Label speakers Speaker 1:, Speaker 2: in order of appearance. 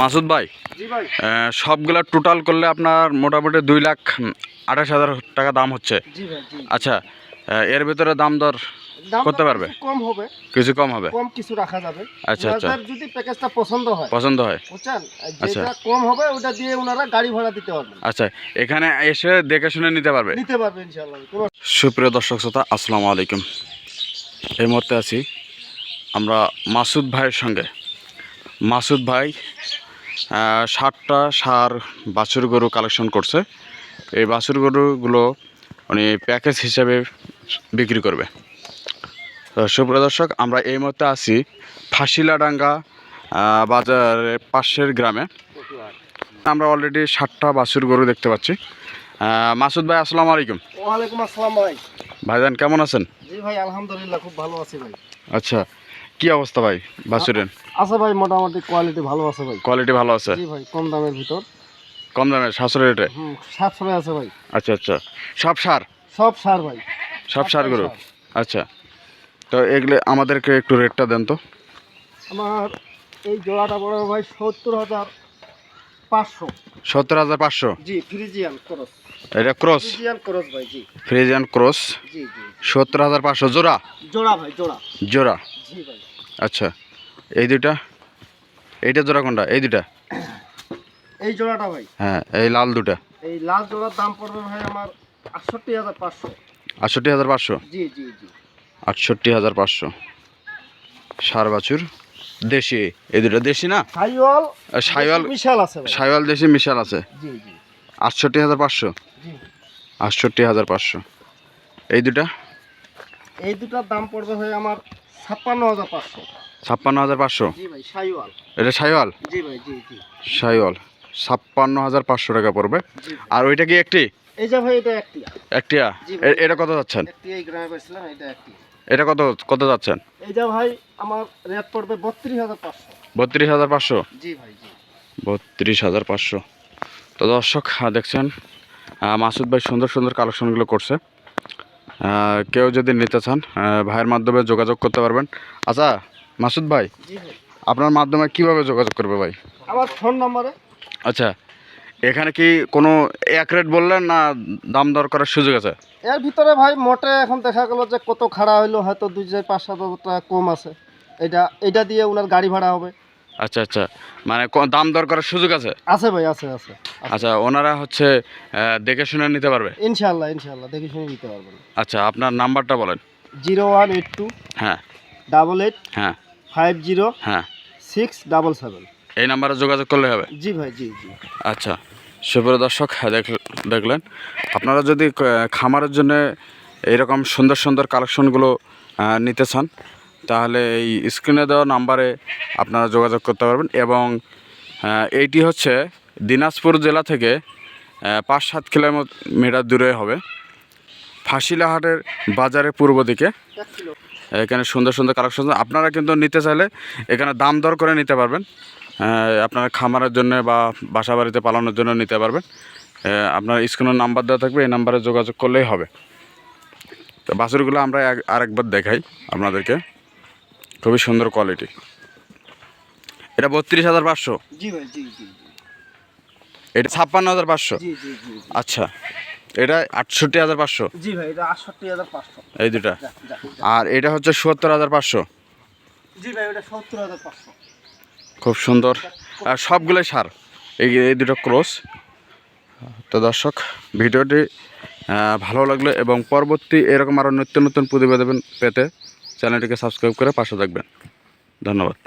Speaker 1: মাসুদ ভাই সবগুলা টোটাল করলে আপনার মোটামুটি দুই লাখ আঠাশ হাজার টাকা দাম হচ্ছে। আচ্ছা এর ভিতরে দাম দর করতে পারবে?
Speaker 2: কম হবে।
Speaker 1: কিছু কম হবে?
Speaker 2: কম কিছু রাখা যাবে।
Speaker 1: আচ্ছা, আচ্ছা।
Speaker 2: যদি প্যাকেজটা পছন্দ হয়।
Speaker 1: পছন্দ হয়।
Speaker 2: বুঝছেন?
Speaker 1: আচ্ছা।
Speaker 2: যেটা কম হবে ওটা দিয়ে ওনারা গাড়ি ভাড়া দিতে পারবেন।
Speaker 1: আচ্ছা এখানে এসে দেখে শুনে নিতে পারবে?
Speaker 2: নিতে পারবে ইনশাআল্লাহ।
Speaker 1: সুপ্রিয় দর্শক শ্রোতা আসসালামু আলাইকুম। এই মুহূর্তে আছি আমরা মাসুদ ভাইয়ের সঙ্গে। মাসুদ ভাই ষাটটা সার বাছুর গরু কালেকশন করছে। এই বাছুর গরুগুলো উনি প্যাকেজ হিসেবে বিক্রি করবে। সুপ্রিয় দর্শক আমরা এই মুহূর্তে আছি ফাঁসিলাডাঙ্গা বাজারের পাশের গ্রামে। আমরা অলরেডি ষাটটা বাছুর গরু দেখতে পাচ্ছি। মাসুদ ভাই আসসালামু আলাইকুম।
Speaker 2: ওয়ালাইকুম আসসালাম ভাই।
Speaker 1: ভাইজান কেমন আছেন?
Speaker 2: জি ভাই আলহামদুলিল্লাহ খুব ভালো আছি ভাই।
Speaker 1: আচ্ছা কি অবস্থা ভাই বাছুরের?
Speaker 2: আছে ভাই মোটামুটি কোয়ালিটি ভালো আছে ভাই।
Speaker 1: কোয়ালিটি ভালো আছে?
Speaker 2: জি ভাই কম দামের ভিতর।
Speaker 1: কম দামে সাতশো রেটে?
Speaker 2: হুম সাতশো আছে ভাই।
Speaker 1: আচ্ছা আচ্ছা। সব সার?
Speaker 2: সব সার ভাই।
Speaker 1: সব সার গরু? আচ্ছা। তো এগুলো আমাদেরকে একটু রেটটা দেন তো।
Speaker 2: আমার এই জোড়াটা বড় ভাই সত্তর হাজার। পাঁচশো।
Speaker 1: সত্তর হাজার পাঁচশো?
Speaker 2: জি ফ্রিজিয়ান ক্রস।
Speaker 1: এটা ক্রস?
Speaker 2: ফ্রিজিয়ান ক্রস ভাই জি।
Speaker 1: Friesian cross?
Speaker 2: জি জি।
Speaker 1: সত্তর হাজার পাঁচশো। জোড়া?
Speaker 2: জোড়া ভাই জোড়া।
Speaker 1: জোড়া?
Speaker 2: জি ভাই।
Speaker 1: আচ্ছা এই দুইটা? এইটা জোড়া কোনটা? এই দুইটা?
Speaker 2: এই জোড়াটা ভাই।
Speaker 1: হ্যাঁ এই লাল দুটা
Speaker 2: এই লাল জোড়ার দাম পড়বে ভাই আমার আটষট্টি হাজার পাঁচশো।
Speaker 1: আটষট্টি হাজার পাঁচশো?
Speaker 2: জি জি জি।
Speaker 1: আটষট্টি হাজার পাঁচশো। সার বাছুর। দেশি এই দুটা দেশি না?
Speaker 2: সাইওয়াল
Speaker 1: আর সাইওয়াল
Speaker 2: বিশাল আছে ভাই।
Speaker 1: সাইওয়াল দেশি মিশাল আছে।
Speaker 2: জি জি।
Speaker 1: আটষট্টি হাজার পাঁচশো। আটষট্টি হাজার পাঁচশো। এই দুটা
Speaker 2: এই দুটার দাম পড়বে ভাই আমার ছাপ্পান্ন হাজার পাঁচশো।
Speaker 1: ছাপ্পান্ন হাজার পাঁচশো। এটা সাইওয়াল
Speaker 2: জি
Speaker 1: সাইওয়াল ছাপ্পান্ন হাজার পাঁচশো টাকা পড়বে। আর ওইটা কি একটি?
Speaker 2: এই যে ভাই এটা একটি।
Speaker 1: একটিয়া? এটা কত যাচ্ছেন?
Speaker 2: এটা
Speaker 1: কত কত যাচ্ছেন?
Speaker 2: যে ভাই আমার রেট পড়বে বত্রিশ হাজার পাঁচশো।
Speaker 1: বত্রিশ হাজার পাঁচশো?
Speaker 2: জি ভাই জি।
Speaker 1: বত্রিশ হাজার পাঁচশো। তো দর্শক দেখছেন মাসুদ ভাই সুন্দর সুন্দর কালেকশনগুলো করছে। কেউ যদি নিতে চান ভাইয়ের মাধ্যমে যোগাযোগ করতে পারবেন। আচ্ছা মাসুদ ভাই
Speaker 2: জি ভাই।
Speaker 1: আপনার মাধ্যমে কীভাবে যোগাযোগ করবে ভাই?
Speaker 2: আমার ফোন নম্বরে।
Speaker 1: আচ্ছা এখানে কি কোনো এক রেট বললেন না দাম দর করার সুযোগ আছে?
Speaker 2: এর ভিতরে ভাই মোটে এখন দেখা গেল যে কত খাড়া হইল হয়তো দুই চার পাঁচ সাত হাজার টাকা কম আছে। এটা এটা দিয়ে ওনার গাড়ি ভাড়া হবে।
Speaker 1: আচ্ছা আচ্ছা। মানে ক- দাম দর করার সুযোগ আছে?
Speaker 2: আছে ভাই আছে আছে
Speaker 1: আচ্ছা ওনারা হচ্ছে আহ, দেখে শুনে নিতে পারবে?
Speaker 2: ইনশাল্লাহ ইনশাল্লাহ দেখে শুনে নিতে পারবেন
Speaker 1: আচ্ছা আপনার নাম্বারটা বলেন।
Speaker 2: জিরো ওয়ান এইট টু
Speaker 1: হ্যাঁ।
Speaker 2: ডাবল এইট
Speaker 1: হ্যাঁ।
Speaker 2: ফাইভ জিরো
Speaker 1: হ্যাঁ।
Speaker 2: Six double seven.
Speaker 1: এই নাম্বারে যোগাযোগ করলে হবে?
Speaker 2: জি ভাই জি জি।
Speaker 1: আচ্ছা। সুপ্রিয় দর্শক হ্যাঁ, দেখ- দেখলেন। আপনারা যদি খামারের জন্য এরকম সুন্দর সুন্দর কালেকশনগুলো নিতে চান তাহলে এই স্ক্রিনে দেওয়া নাম্বারে আপনারা যোগাযোগ করতে পারবেন এবং এইটি হচ্ছে দিনাজপুর জেলা থেকে পাঁচ সাত কিলোমিটার দূরে হবে। ফাঁসিলাহাটের বাজারের পূর্ব দিকে। এখানে সুন্দর সুন্দর কালেকশন আপনারা কিন্তু নিতে চাইলে এখানে দাম দর করে নিতে পারবেন। আপনারা খামারের জন্য বা বাসা বাড়িতে পালানোর জন্য নিতে পারবেন। আপনার স্ক্রিনের নাম্বার দেওয়া থাকবে এই নাম্বারে যোগাযোগ করলেই হবে। তো বাছুরগুলো আমরা আরেকবার দেখাই আপনাদেরকে। খুবই সুন্দর কোয়ালিটি এটা বত্রিশ হাজার পাঁচশো? এটা ছাপ্পান্ন হাজার পাঁচশো। আচ্ছা। এটা আটষট্টি হাজার পাঁচশো।
Speaker 2: জি ভাই এটা আটষট্টি হাজার পাঁচশো।
Speaker 1: এই দুটা। আর এটা হচ্ছে সত্তর হাজার পাঁচশো।
Speaker 2: জি ভাই ওটা সত্তর হাজার পাঁচশো।
Speaker 1: খুব সুন্দর। আর সবগুলোই সার। এই এই দুটো ক্রস। তো দর্শক ভিডিওটি ভালো লাগলে এবং পরবর্তী এরকম আরও নিত্য নতুন প্রতিবেদন পেতে চ্যানেলটিকে সাবস্ক্রাইব করে পাশে থাকবেন। ধন্যবাদ।